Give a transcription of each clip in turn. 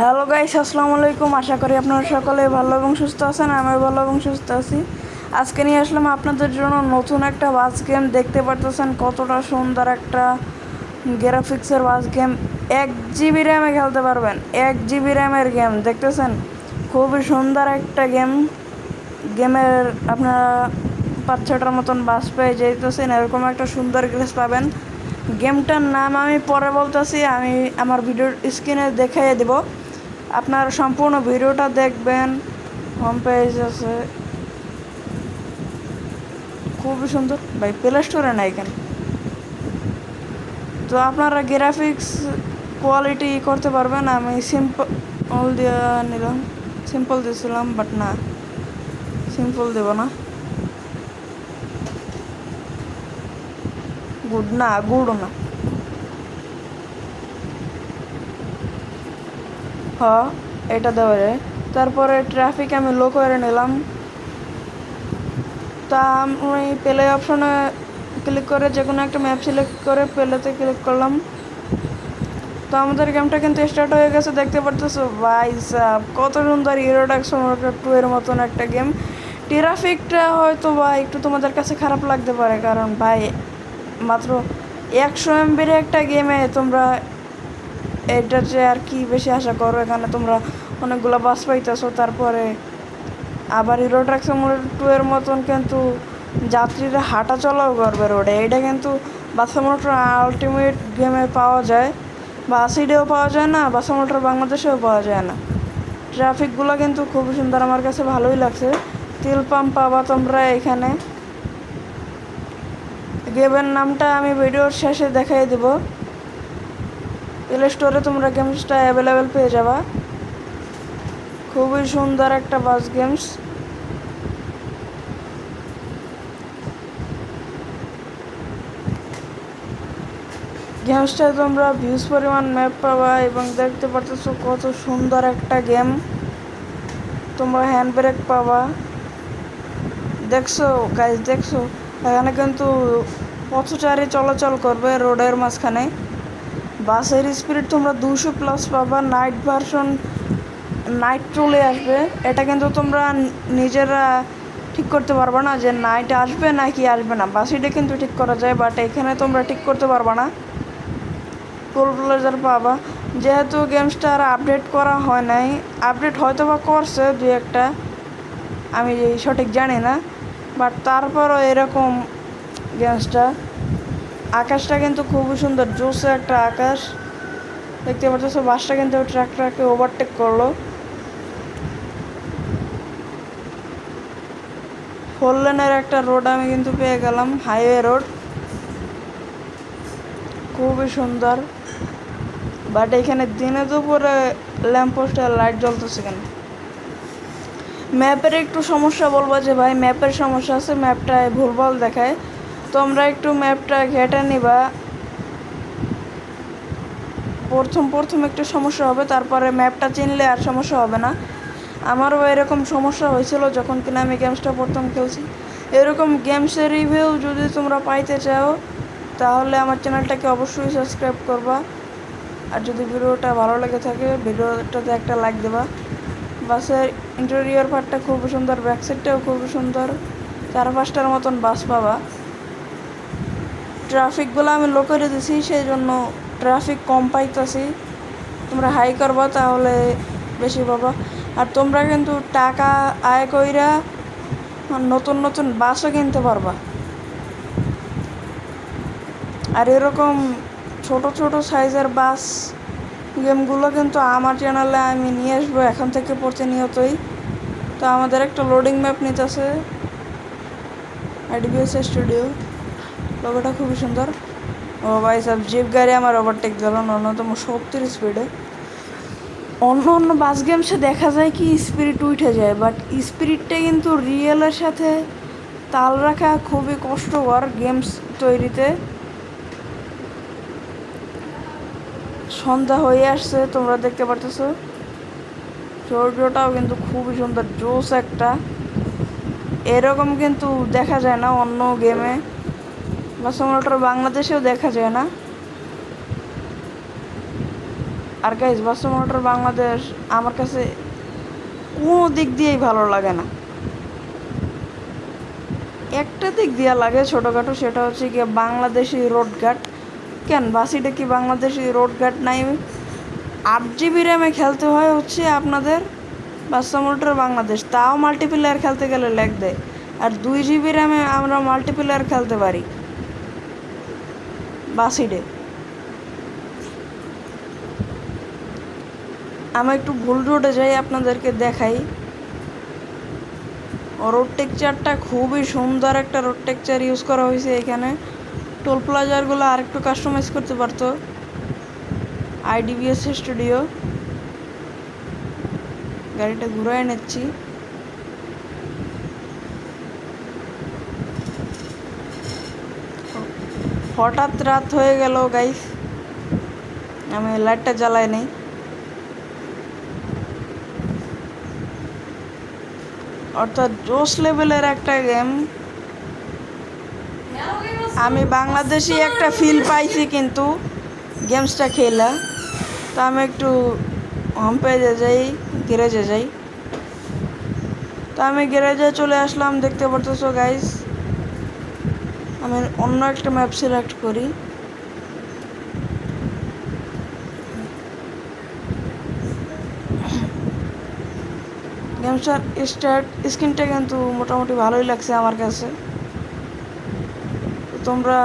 Hello guys আসসালামু আলাইকুম। আশা করি আপনারা সকলে ভালো এবং সুস্থ আছেন আমি ভালো এবং সুস্থ আছি। আজকে নিয়ে আসলাম আপনাদের জন্য নতুন একটা বাস গেম দেখতে পারতেছেন কতটা সুন্দর একটা গ্রাফিক্সের বাস গেম এক জিবি র্যামে খেলতে পারবেন, এক জিবি র্যামের গেম দেখতেছেন? খুবই সুন্দর একটা গেম গেমের আপনারা পাঁচ ছটার মতন বাস পেয়ে যেতেছেন এরকম একটা সুন্দর গ্লেস পাবেন। গেমটার নাম আমি পরে বলতেছি, আমি আমার ভিডিওর স্ক্রিনে দেখাইয়ে দেব। আপনারা সম্পূর্ণ ভিডিওটা দেখবেন। হোম পেজ আছে। খুবই সুন্দর। ভাই প্লে স্টোরে নাই কেন? তো আপনারা গ্রাফিক্স কোয়ালিটি করতে পারবেন। আমি সিম্পল দিয়ে নিলাম। সিম্পল দিয়েছিলাম বাট না। সিম্পল দেব না। গুড না গুড না। হ, এটা দেওয়া যায়। তারপরে ট্রাফিক আমি লো করে নিলাম। তা আমি প্লে অপশনে ক্লিক করে যে কোনো একটা ম্যাপ সিলেক্ট করে প্লেতে ক্লিক করলাম। তো আমাদের গেমটা কিন্তু স্টার্ট হয়ে গেছে, দেখতে পারতেছো? ভাই সাহ কত সুন্দর ইরোডাক্স টু এর মতন একটা গেম ট্রাফিকটা হয়তো বা একটু তোমাদের কাছে খারাপ লাগতে পারে, কারণ ভাই, মাত্র একশো এমবির একটা গেমে তোমরা এটা যে আর কি বেশি আশা করো? এখানে তোমরা অনেকগুলো বাস পাইতেছো, তারপরে আবার হিরো ট্রাক টু এর মতন কিন্তু যাত্রীরা হাঁটা চলাও করবে রোডে এটা কিন্তু বাসা মোটর আলটিমেট গেমে পাওয়া যায়। বা সিডেও পাওয়া যায় না বাসা মোটর বাংলাদেশেও পাওয়া যায় না। ট্রাফিকগুলো কিন্তু খুব সুন্দর, আমার কাছে ভালোই লাগছে। তেল পাম্প পাবা তোমরা এখানে। গেমের নামটা আমি ভিডিওর শেষে দেখাই দেব। প্লে স্টোরে তোমরা গেমসটা অ্যাভেলেবেল পেয়ে যাবা। খুবই সুন্দর একটা বাস গেমস গেমসটায় তোমরা ভিউজ পরিমাণ ম্যাপ পাবা এবং দেখতে পারতেছো কত সুন্দর একটা গেম তোমরা হ্যান্ড ব্রেক পাবা। দেখছ গাইজ দেখছ? এখানে কিন্তু পথচারী চলাচল করবে রোডের মাঝখানে। বাসের স্পিড তোমরা দুশো প্লাস পাবা নাইট ভার্সন নাইট চলে আসবে। এটা কিন্তু তোমরা নিজেরা ঠিক করতে পারবা না যে নাইট আসবে না কি আসবে না। বাসিটা কিন্তু ঠিক করা যায় বাট এখানে তোমরা ঠিক করতে পারবা না। টোল প্লাজার পাবা। যেহেতু গেমসটা আর আপডেট করা হয় নাই আপডেট হয়তো বা করছে দু একটা, আমি সঠিক জানি না বাট তারপরও এরকম গেমসটা আকাশটা কিন্তু খুবই সুন্দর, জোসে একটা আকাশ। দেখতে পাচ্ছ, বাসটা কিন্তু ট্রাকটাকে ওভারটেক করল। ফোর লেনের একটা রোড আমি কিন্তু পেয়ে গেলাম হাইওয়ে রোড খুবই সুন্দর। বাট এখানে দিনে দুপুরে ল্যাম্পপোস্টে লাইট জ্বলতেছে কেন? ম্যাপের একটু সমস্যা বলব যে ভাই ম্যাপের সমস্যা আছে ম্যাপটায় ভুলভাল দেখায়। তোমরা একটু ম্যাপটা ঘেটে নিবা। প্রথম প্রথম একটু সমস্যা হবে, তারপরে ম্যাপটা চিনলে আর সমস্যা হবে না। আমারও এরকম সমস্যা হয়েছিল যখন কিনা আমি গেমসটা প্রথম খেলছি। এরকম গেমসের রিভিউ যদি তোমরা পাইতে চাও, তাহলে আমার চ্যানেলটাকে অবশ্যই সাবস্ক্রাইব করবা। আর যদি ভিডিওটা ভালো লেগে থাকে, ভিডিওটাতে একটা লাইক দেবা। বাসের ইন্টেরিয়র পার্টটা খুব সুন্দর ব্যাক সাইডটাও খুব সুন্দর। চার পাঁচটার মতন বাস পাবা। ট্রাফিকগুলো আমি লো করে দিছি সেই জন্য ট্রাফিক কম পাইতেছি। তোমরা হাই করবা তাহলে বেশি পাবা। আর তোমরা কিন্তু টাকা আয় কইরা নতুন নতুন বাসও কিনতে পারবা। আর এরকম ছোট ছোট সাইজের বাস গেমগুলো কিন্তু আমার চ্যানেলে আমি নিয়ে আসব, এখন থেকে প্রতিনিয়তই। তো আমাদের একটা লোডিং ম্যাপ নিতেছে। আইডিবিএস স্টুডিও লোগোটা খুবই সুন্দর। ও ভাই সব জিপ গাড়ি আমার ওভারটেক দিল। ন্যূনতম সত্তর স্পিডে অন্য অন্য বাস গেমসে দেখা যায় কি স্পিরিট উঠে যায় বাট স্পিরিটটা কিন্তু রিয়েলের সাথে তাল রাখা খুবই কষ্টকর গেমস তৈরিতে। সন্ধ্যা হয়ে আসছে, তোমরা দেখতে পারতেছো। চরিত্রটাও কিন্তু খুবই সুন্দর জোস একটা। এরকম কিন্তু দেখা যায় না অন্য গেমে বা বাংলাদেশেও দেখা যায় না। আর গাইজ বাস মোটর বাংলাদেশ আমার কাছে কোনো দিক দিয়েই ভালো লাগে না। একটা দিক দিয়া লাগে ছোটোখাটো, সেটা হচ্ছে গিয়ে বাংলাদেশি রোড ঘাট কেন? বাসিটা কি বাংলাদেশি রোড ঘাট নাই, আট জিবি র্যামে খেলতে হয় হচ্ছে আপনাদের বাচ্চা মোটর বাংলাদেশ। তাও মাল্টিপ্লেয়ার খেলতে গেলে ল্যাগ দেয়। আর দুই জিবি র্যামে আমরা মাল্টিপ্লেয়ার খেলতে পারি। বাসিডে। আমি একটু ভুল রোডে যাই, আপনাদেরকে দেখাই। রোড টেকচারটা খুবই সুন্দর একটা রোড টেকচার ইউজ করা হয়েছে এখানে। টোল প্লাজারগুলো আর একটু কাস্টমাইজ করতে পারতো। আইডিবিএস স্টুডিও গাড়িটা ঘুরায় নিচ্ছি। হঠাৎ রাত হয়ে গেল গাইস আমি লাইটটা জ্বালাই নেই। অর্থাৎ জোস লেভেলের একটা গেম আমি বাংলাদেশি একটা ফিল পাইছি কিন্তু গেমসটা খেলা। তো আমি একটু হোম পেজে যাই গ্যারেজে যাই। তো আমি গ্যারেজে চলে আসলাম, দেখতে পারতেছো গাইস আমি অন্য একটা ম্যাপ সিলেক্ট করি। গেমসটার স্টার্ট স্ক্রিনটা কিন্তু মোটামুটি ভালোই লাগছে আমার কাছে। তোমরা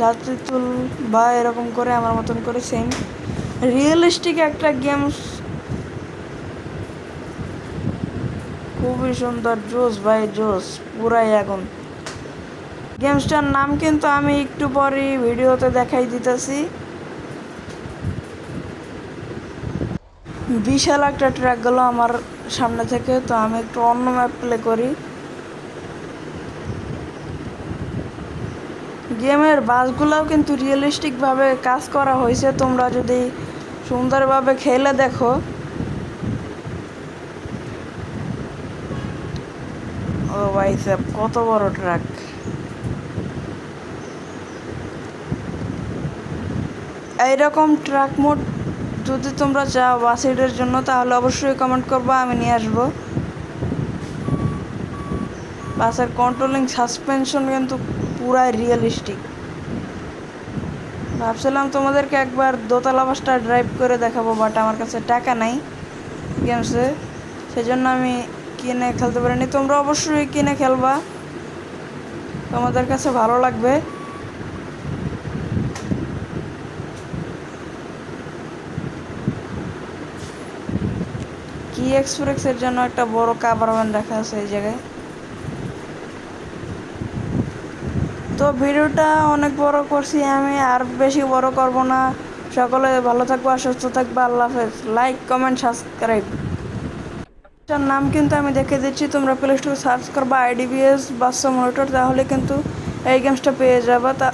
যাত্রী তুল বা এরকম করে আমার মতন করে সেম রিয়েলিস্টিক একটা গেমস খুবই সুন্দর জোস ভাই জোস পুরাই আগুন। গেমসটার নাম কিন্তু আমি একটু পরই ভিডিওতে দেখাই দিতেছি। বিশাল একটা ট্র্যাক গেলো আমার সামনে থেকে, তো আমি একটু অন্য ম্যাপ প্লে করি। গেমের বাসগুলোও কিন্তু রিয়েলিস্টিকভাবে কাজ করা হয়েছে, তোমরা যদি সুন্দরভাবে খেলে দেখো। ও ভাই কত বড় ট্রাক। এইরকম ট্রাক মোড যদি তোমরা চাও বাসিডের জন্য, তাহলে অবশ্যই কমেন্ট করবা, আমি নিয়ে আসব। বাসের কন্ট্রোলিং সাসপেনশন কিন্তু পুরাই রিয়েলিস্টিক ভাবছিলাম তোমাদেরকে একবার দোতলা বাসটা ড্রাইভ করে দেখাবো বাট আমার কাছে টাকা নাই গেমসে সেজন্য আমি কিনে খেলতে পারিনি। তোমরা অবশ্যই কিনে খেলবা। তোমাদের কাছে ভালো লাগবে। কি এক্সপ্রেসের জন্য একটা বড় কাভার ভ্যান রাখা আছে এই জায়গায়। তো ভিডিওটা অনেক বড় করছি আমি, আর বেশি বড় করব না। সকলে ভালো থাকব আর সুস্থ থাকব, আল্লাহ হাফেজ। লাইক কমেন্ট সাবস্ক্রাইব নাম কিন্তু আমি দেখে দিচ্ছি, তোমরা প্লে স্টোরে সার্চ করবা আইডিবিএস বাচ্চা মনিটর তাহলে কিন্তু এই গেমসটা পেয়ে যাবা। তা